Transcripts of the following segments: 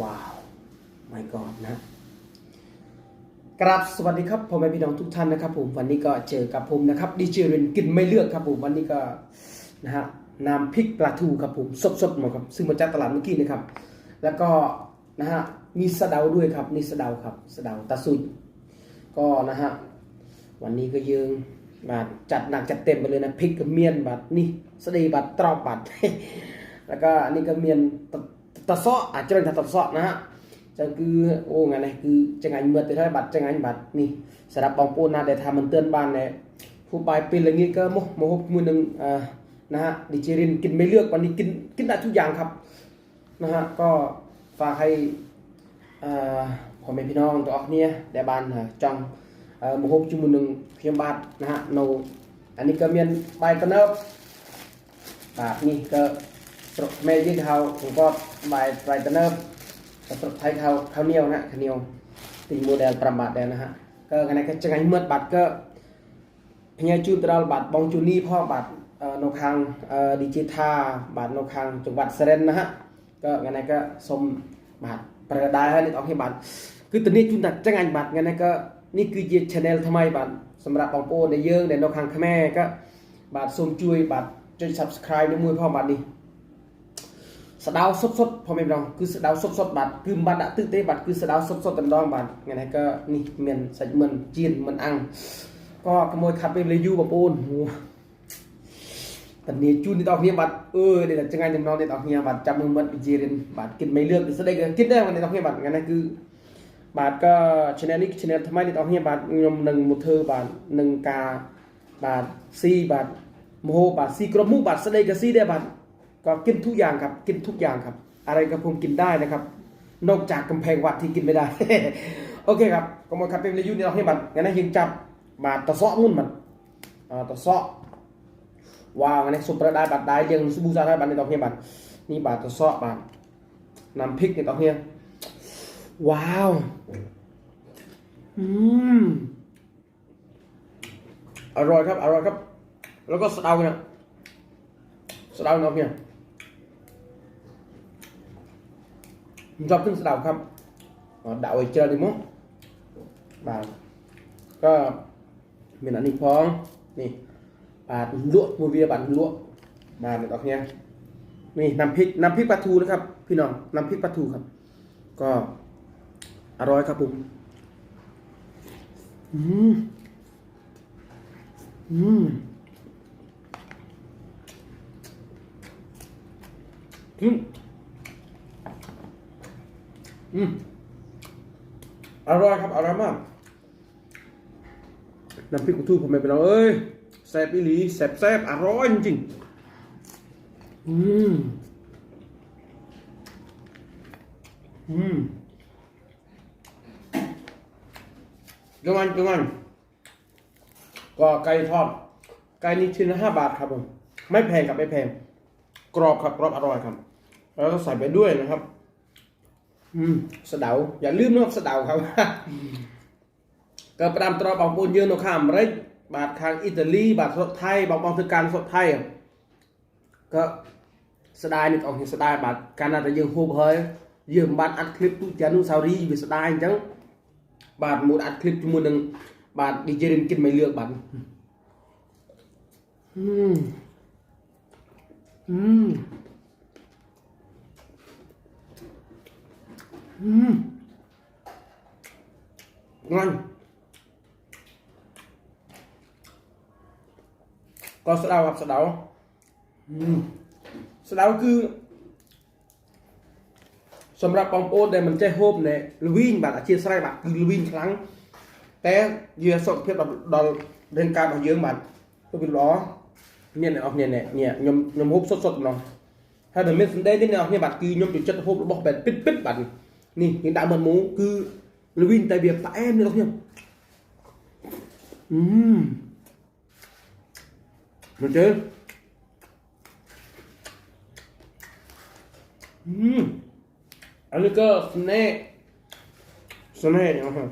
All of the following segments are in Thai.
ว้าว my god นะกราบสวัสดีครับพ่อแม่พี่น้องทุกท่านนะครับผมวันนี้ก็เจอกับผมนะครับดีเจเรนกินไม่เลือกครับผมวันนี้ก็นะฮะน้ำพริกปลาทูครับผมสดๆมาครับซึ่งมาจากตลาดเมื่อกี้นะครับ แล้วก็นะฮะมีสะเดาด้วยครับนี่สะเดาครับสะเดาตาสุดก็นะฮะวันนี้ก็ยังบาดจัดหนักจัดเต็มไปเลยนะพริกกับเมียนบาดนี่สะเดีบาดตรอบาดแล้วก็อันนี้ก็เมียน ตะตะเซาะอาจจะเป็นตะเซาะนะฮะ จะคือโอ้งานnàyគឺចង្អាញ់មើលទៅហើយបាត់ចង្អាញ់បាត់នេះសម្រាប់បងប្អូនណាដែលថាមិនទាន់បានដែរហូបបាយពេលល្ងាចក៏មកមកហូបជាមួយនឹងអឺណាហะឌីជេរិនกินไม่เลือกวันนี้กินกินได้ทุกอย่างครับนะฮะก็ฝากให้អឺพ่อแม่พี่น้องទាំងអស់គ្នាដែលបានចង់អឺមកហូបជាមួយនឹងខ្ញុំបាទណាហะនៅអានេះក៏មានបាយកណើបបាទនេះក៏ ស្រុកមេយើងហៅបង្កត់បាយបាយតើបស្រុកថៃហៅខៅនៀវណាខៅនៀវទីមួយដែល5បាតដែរណាฮะក៏ខណៈគេចង្អញមើលបាត់ក៏ផ្ញើជូនទៅដល់បាត់បងជូនីផងបាត់នៅខាងឌីជីថាបាទនៅខាងចង្វាត់សរិនណាក៏ថ្ងៃនេះក៏សូមបាទប្រដាលហើយអ្នកអរគ្នាបាទគឺតនេះជូនតាចឹងអញបាទថ្ងៃនេះក៏នេះគឺជា channel ថ្មីបាទសម្រាប់បងប្អូនដែលយើងដែលនៅខាងខ្មែរក៏បាទសូមជួយបាទចុច subscribe នេះមួយផងបាទនេះ ស្ដៅសុតសុតផងមិនម្ដងគឺស្ដៅសុតសុតបាទគឺមិនបាត់ដាក់ទឹកទេបាទគឺស្ដៅសុតសុតតែម្ដងបាទថ្ងៃនេះក៏នេះមានសាច់មិនជៀនមិនអាំងក៏ក្មួយខាត់ពេលវេលាយូរបងប្អូនតនីជូនអ្នកនរគ្នាបាទអឺនេះតែចងាយចំណងអ្នកនរគ្នាបាទចាំមើលមិត្តវិជារៀនបាទគិតមិនលឿនស្ដេចគិតដែរអ្នកនរគ្នាបាទថ្ងៃនេះគឺបាទក៏ channel នេះ channel ថ្មីអ្នកនរគ្នាបាទខ្ញុំនឹងមកធ្វើបាទនឹងការបាទស៊ីបាទមហោបាទស៊ីគ្រប់មុខបាទស្ដេចក៏ស៊ីដែរបាទ ก็กินทุกอย่างครับ กินทุกอย่างครับ อะไรก็ผมกินได้นะครับ นอกจากกำแพงวัดที่กินไม่ได้ โอเคครับก็หมดครับเป็นรีวิวนี้เราให้บัตรงั้นนะยังจับบาทตะเซาะมุ่นมันตะเซาะว้าวงั้นะสุดประด้บัตรได้ยังบูชาได้บัตรในตอนนี้บัตรนี่บาทตะเซาะบาทน้ำพริกในตอนนี้ว้าวอืมอร่อยครับอร่อยครับ แล้วก็สะเดาเนี่ยสะเดาเนาะเนี่ยม ชอบขึ้นสะเดาครับเดาไอเจอดิมั้งบาทก็มีอันนี้พองนี่บาทลวกมูเวียบาทลวกบาทออกเนี้ยนี่น้ำพริกน้ำพริกปลาทูนะครับ พี่น้องน้ำพริกปลาทูครับ ก็อร่อยครับผมอืมอืมอืม อืมอร่อยครับอร่อยมากน้ำพริกกุ้งทูผมไม่เป็นไรเอ้ยแซ่บอีหลีแซ่บแซ่บอร่อยจริงอืมอืมจังงันจังงันก็ไก่ทอด ไก่นี่ชิ้นละห้าบาทครับผม ไม่แพงครับไม่แพง กรอบครับกรอบอร่อยครับ แล้วก็ใส่ไปด้วยนะครับ อืมสะเดาอย่าลืมนะครับสะเดาครับ ก็ประดามตรอบองปูนยืนនៅខាងអាមេរិកបាទខាងអ៊ីតាលីបាទស្រុកថៃបងបងធ្វើការស្រុកថៃក៏ស្ដាយនេះបងស្ដាយបាទកាលណាតែយើងហូបហើយយើងមិនបានអាត់คลิปទូចនុសារីវាស្ដាយអញ្ចឹងបាទមួយអាត់คลิปជាមួយនឹងបាទ DJ រិនគិតមិនលឿកបាទអឺអឺ Uhm. Ngon Có sữa đau hoặc sữa đau uhm. Sữa đau cứ សម្រាប់បងប្អូនដែលមិនចេះហូបណែល្វីងបាទអធិស្ឋានបាទគឺល្វីងខ្លាំងតែវាសុខភាពដល់រាងកាយរបស់យើងបាទគឺវាល្អមានអ្នកអស់គ្នានេះខ្ញុំខ្ញុំហូបសុទ្ធសុទ្ធម្ដងហើយតែមានសម្ដីនេះអ្នកអស់គ្នាបាទគឺខ្ញុំចូលចិត្តហូបរបស់បែបពិតពិតបាទ nih kita amatmu cứ Lewin tại việc tại em nữa không nhỉ uhm. được chứ uhm. ăn cơ nè sao nè nhỉ uhm.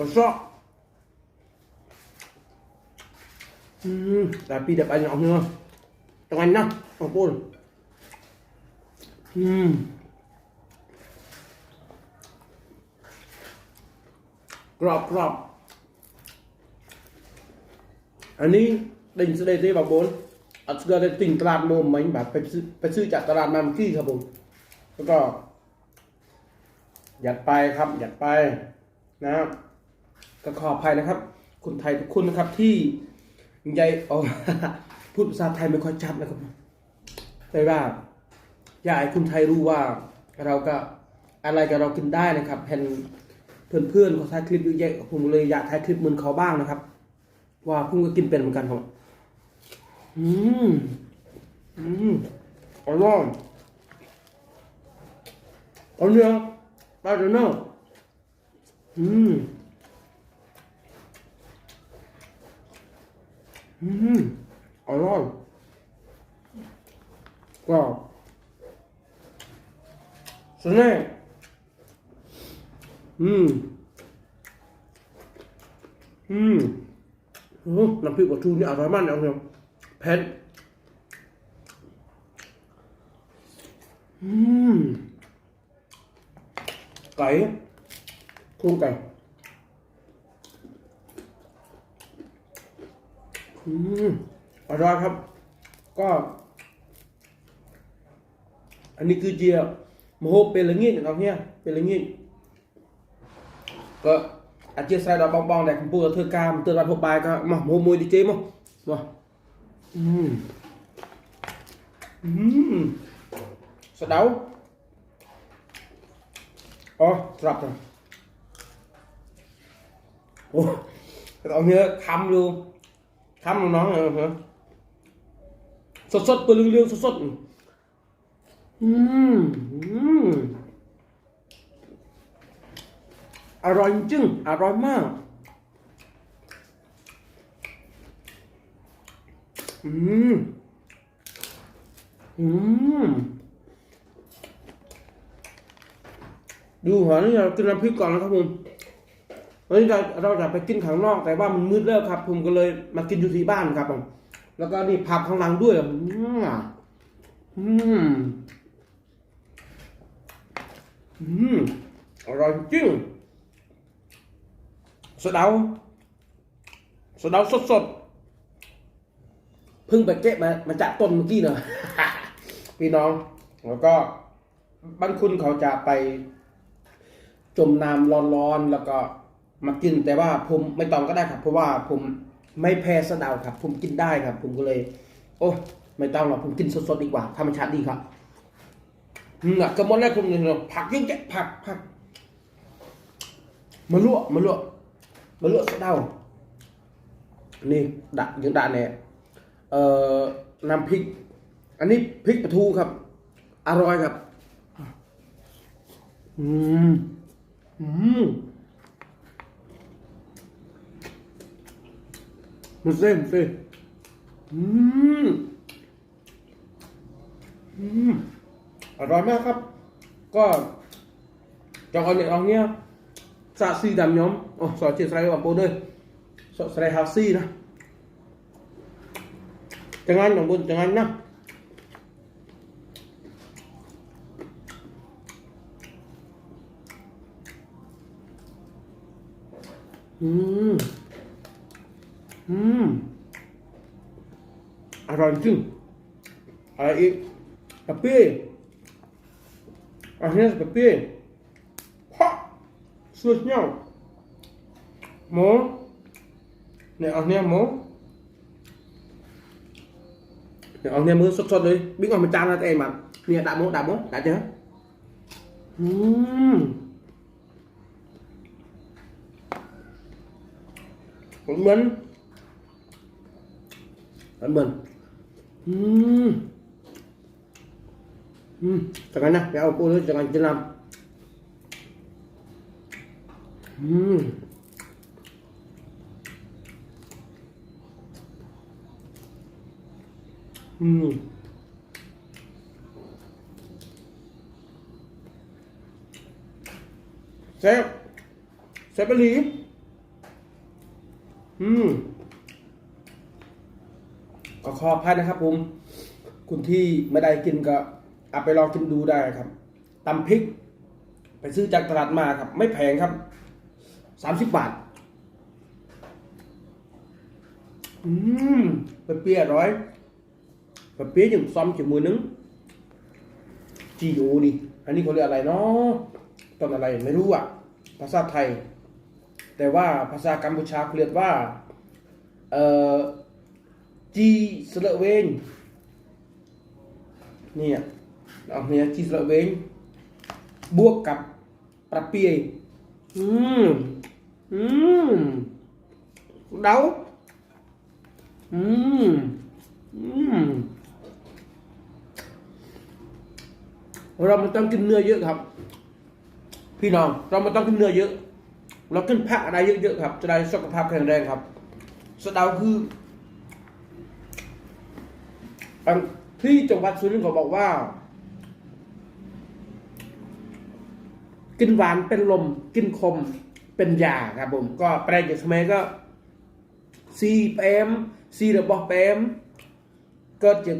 我说。Hmm, tapi dah banyak ni. Tengah nak, apa Hmm. กรอบกรอบอันนี้ดิ่งสด็จที่บางบนอัศกได้ติ่งตลาดโมมไหมแบบไปซื้อไปซื้อจากตลาดมาเมื่อกี้ครับผม แล้วก็ หยัดไปครับ หยัดไปนะครับก็ขออภัยนะครับ คนไทยทุกคนนะครับที่ ใหญ่อ๋อพูดภาษาไทยไม่ค่อยชัดนะครับแต่ว่าอยากให้คนไทยรู้ว่าเราก็อะไรกับเรากินได้นะครับเห็นเพื่อนๆเขาถ่ายคลิปเยอะแยะผมเลยอยากถ่ายคลิปเหมือนเขาบ้างนะครับ ว่าผมก็กินเป็นเหมือนกันครับอืมอืมอร่อยอาเนื้อปลาเนื้ออืม อืมอร่อยกรอบสแน่อืม อืมโอ้น้ำพริกปลาทูนี่อร่อยมากนะคุณเผ็ดอืมไก่โครงไก่ อืมอร่อยครับ ก็ อันนี้คือเจียมโหเป็นละเงียดนะครับเนี่ยเป็นละเงียดก็อาเจียใส่ดอกบองๆแต่คุณปู่กับเธอกามเตือนวันหกบายก็มาโมมวยดีเจมั้งมาอืมอืมสะเดาอ๋อรับนะโอ้ตอนนี้คำอยู่ คำน้องๆเหรอสดๆตัวเรื่องๆสดๆอืมอืมอร่อยจริงอร่อยมากอืมอืมดูหัวนี่เรากินน้ำพริกก่อนนะครับผม วันนี้เราเราจะไปกินข้างนอกแต่ว่ามันมืดแล้วครับ ผมก็เลยมากินอยู่ที่บ้านครับผมแล้วก็นี่ผักข้างหลังด้วยอืมอืมอืมอร่อยจริงสะเดาสะเดาสดสดเพิ่งไปเก็บมามาจากต้นเมื่อกี้เนอะพี่น้อง แล้วก็บางคนเขาจะไปจมน้ำร้อนๆแล้วก็ มากินแต่ว่าผมไม่ต้องก็ได้ครับ เพราะว่าผมไม่แพ้สะเดาครับ ผมกินได้ครับ ผมก็เลย โอ้ไม่ต้องหรอกผมกินสดๆดีกว่าธรรมชาติดีครับอืมอะก็หมดแล้วคุณเนาะผักเยอะแยะผักผักมะลวกมะลวกมะลวกสะเดานี่ดะยังดะเนี่ยเอ่อน้ำพริก อันนี้พริกปลาทูครับ อร่อยครับ อืมอืม มันเส้นส้นอืมอืมอร่อยมากครับ ก็จองเอาเนี่ยเอาเนี้ยซาซีดำ nhóm โอ้สอดเชียร์ไซด์กับโบเดอร์สอดไซด์ฮาซีนะจังงั้นของบุญจังงั้นนะอืม อืมอร่อยจริงอะไรอีกกะปิ Akhirnya seperti Pak Susnya Mau Này akhirnya mau Này akhirnya mới sốt sốt đi Biết ngon mình chan ra em mà Nè đã muốn đã muốn đã chưa Ừm Cũng mình Cũng mình Ừm อืมจากนั้นนะไปเอาปูด้วยจาก นั้นจะนำอืมอืมแซ่บแซ่บไปหลีอืมก็ ขออภัยนะครับ ผม คุณที่ไม่ได้กินก็เอาไปลองกินดูได้ครับตำพริก ไปซื้อจากตลาดมาครับ ไม่แพงครับสามสิบบาท อืมไปเปรี้ยร้อยไปเปรี้ยอย่างซ้อมจีมือนึงจีโอนี่ อันนี้เขาเรียกอะไรเนาะต้นอะไรไม่รู้อะ ภาษาไทย แต่ว่าภาษากัมพูชาเขาเรียกว่า เอ่อ จีสระเวงนี่ยเอาเนี่ยจีสระเวงบวกกับปลาเปียอืมอืมเดาอืมอืมเราไม่ต้องกินเนื้อเยอะครับ พี่น้องเราไม่ต้องกินเนื้อเยอะ เรากินผักอะไรเยอะๆครับ จะได้สุขภาพแข็งแรงครับสะเดาคือ อันที่จังหวัดสุรินทร์เขาบอกว่า กินหวานเป็นลม กินคมเป็นยาครับผม ก็แปลจากสมัยก็ซีเปมซีระบอบเปมเกิดจาก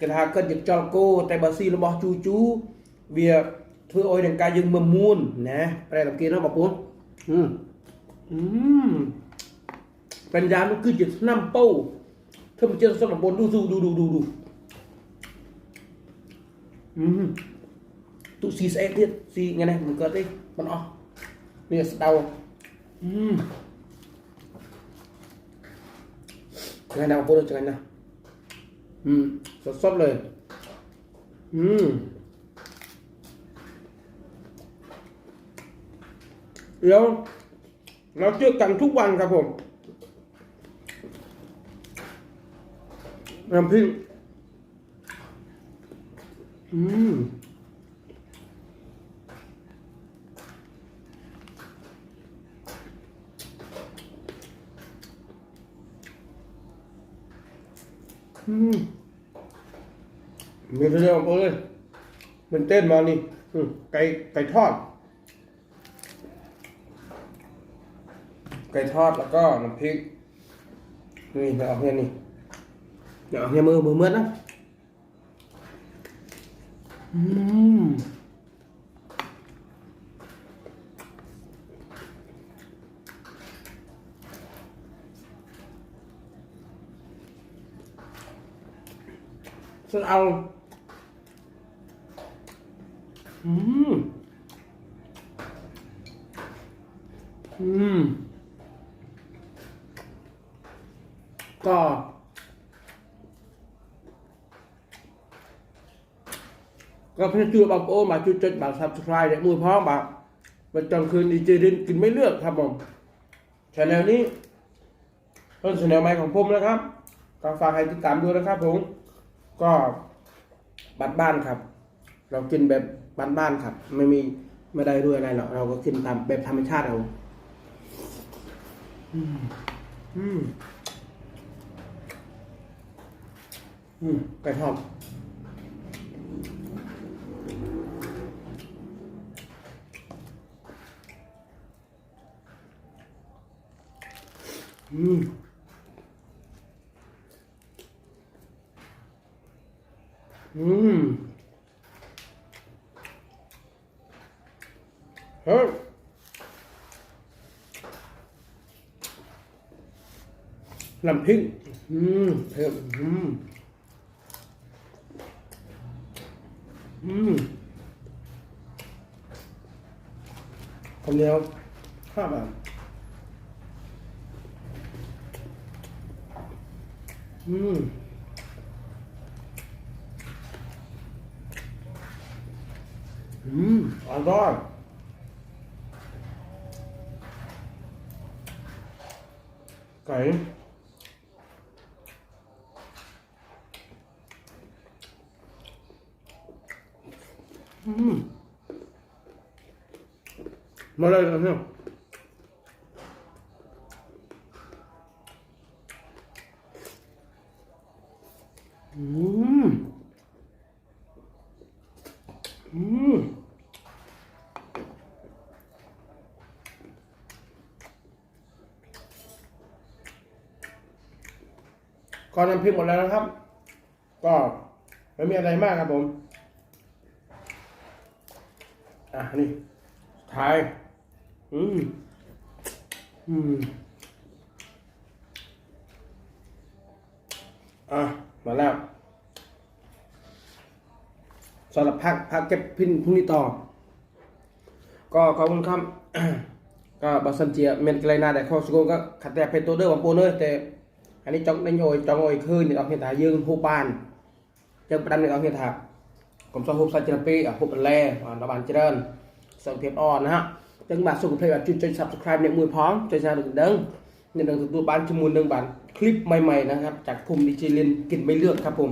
กระทาเกิดจากจอลโก แต่บาซีระบอบจูจูเวียធ្វើឲ្យរាងកាយយើងមមួនណាប្រែលំគេនោះបងប្អូនអឺអឺបញ្ញានោះគឺជាឆ្នាំពោ thơm chưa xong là bốn đu đu đu đu đu. Đu tụ xì sẽ tiết xì nghe này mình cất đi mà nó bây giờ đau chẳng hạn nào vô được chẳng hạn nào. Ừ sốt sốt lời ừ yêu nó chưa cảm xúc bằng phòng น้ำพริกอืมอืมมีเรื่องของผมเลยมันเต้นมานี่ไก่ไก่ทอด ไก่ทอดแล้วก็น้ำพริก นี่เดี๋ยวเอาเนี่ยนี่ เดี๋ยวเอาเนี่ยมือมือเมื่อนะอืมฉันเอา อืม อืม ก็ ก็เพื่อช่วยบอกโอ้มาช่วยจดบัตร subscribe เนี่ยมือพร้อมบัตรวันจันทร์คืนดีเจดินกินไม่เลือกครับผมชแนลนี้ต้นชแนลใหม่ของผมนะครับก็ฝากให้ติดตามด้วยนะครับผมก็บัตรบ้านครับ เรากินแบบบ้านๆครับ ไม่มีไม่ได้ด้วยอะไรหรอกเราก็กินตามแบบธรรมชาติเราอืมอืมอืมไก่ทอด อืมอืมเฮ้ยน้ำพริกอืมเผ็ดอืมอืมคนเดียวห้าบาท อืมอืมอร่อยไก่อืมมาเลยกันเนี่ยอืม อืม ข ก็น้ำพริกหมดแล้วนะครับ ก็ไม่มีอะไรมากครับผม อะนี่ทาย อืม อืม อะ มาแล้วสำหรับพักพักเก็บพินพรุ่งนี้ต่อ ก็ขอบคุณครับ ก็บาสันเจียเมนไกลนาแต่ข้อสกุลก็ขัดแต่เป็นตัวเด้อบางปูเนอแต่ อันนี้จ้องได้โยยจ้องโอยคืนนี่เอาเห็นถายืงผู้ปานจังประดันนี่เอาเห็นถาผมชอบฮุบสัจจรปีอะฮุบอันแรอ่าระบานเจริญส่งเทียบอ่อนนะฮะจึงมาส่งเพลงแบบจุดจน subscribe เนี่ยมือพร้อมจนชาดึงดังเนี่ยดังตัวบ้านจมูลดึงบานคลิปใหม่ๆนะครับ จากภูมิดิจิลินกินไม่เลือกครับผม